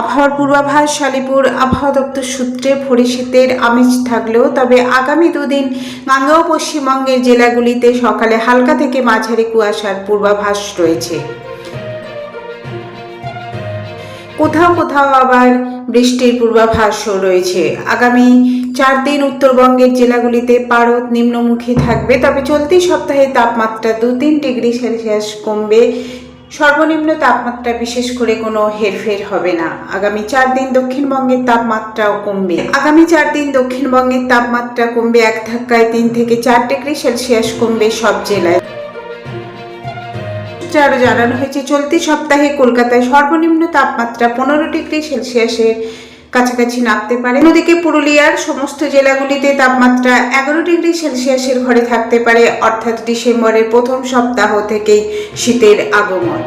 আবহাওয়ার পূর্বাভাস, শালিপুর আবহাওয়া দপ্তর সূত্রে ভোরে শীতের আমেজ থাকলেও তবে আগামী দুদিন গাঙ্গেয় পশ্চিমবঙ্গের জেলাগুলিতে সকালে হালকা থেকে মাঝারি কুয়াশার পূর্বাভাস রয়েছে। কোথাও কোথাও আবার বৃষ্টির পূর্বাভাসও রয়েছে। আগামী চার দিন উত্তরবঙ্গের জেলাগুলিতে পারদ নিম্নমুখী থাকবে, তবে চলতি সপ্তাহে তাপমাত্রা দু তিন ডিগ্রি সেলসিয়াস কমবে। সর্বনিম্ন তাপমাত্রা বিশেষ করে কোনো হেরফের হবে না। আগামী চার দিন দক্ষিণবঙ্গের তাপমাত্রাও কমবে। আগামী চার দিন দক্ষিণবঙ্গের তাপমাত্রা কমবে এক ধাক্কায় তিন থেকে চার ডিগ্রি সেলসিয়াস কমবে সব জেলায়। আরও জানানো হয়েছে, চলতি সপ্তাহে কলকাতায় সর্বনিম্ন তাপমাত্রা পনেরো ডিগ্রি সেলসিয়াসের কাছাকাছি নামতে পারে। অন্যদিকে পুরুলিয়ার সমস্ত জেলাগুলিতে তাপমাত্রা এগারো ডিগ্রি সেলসিয়াসের ঘরে থাকতে পারে, অর্থাৎ ডিসেম্বরের প্রথম সপ্তাহ থেকেই শীতের আগমন।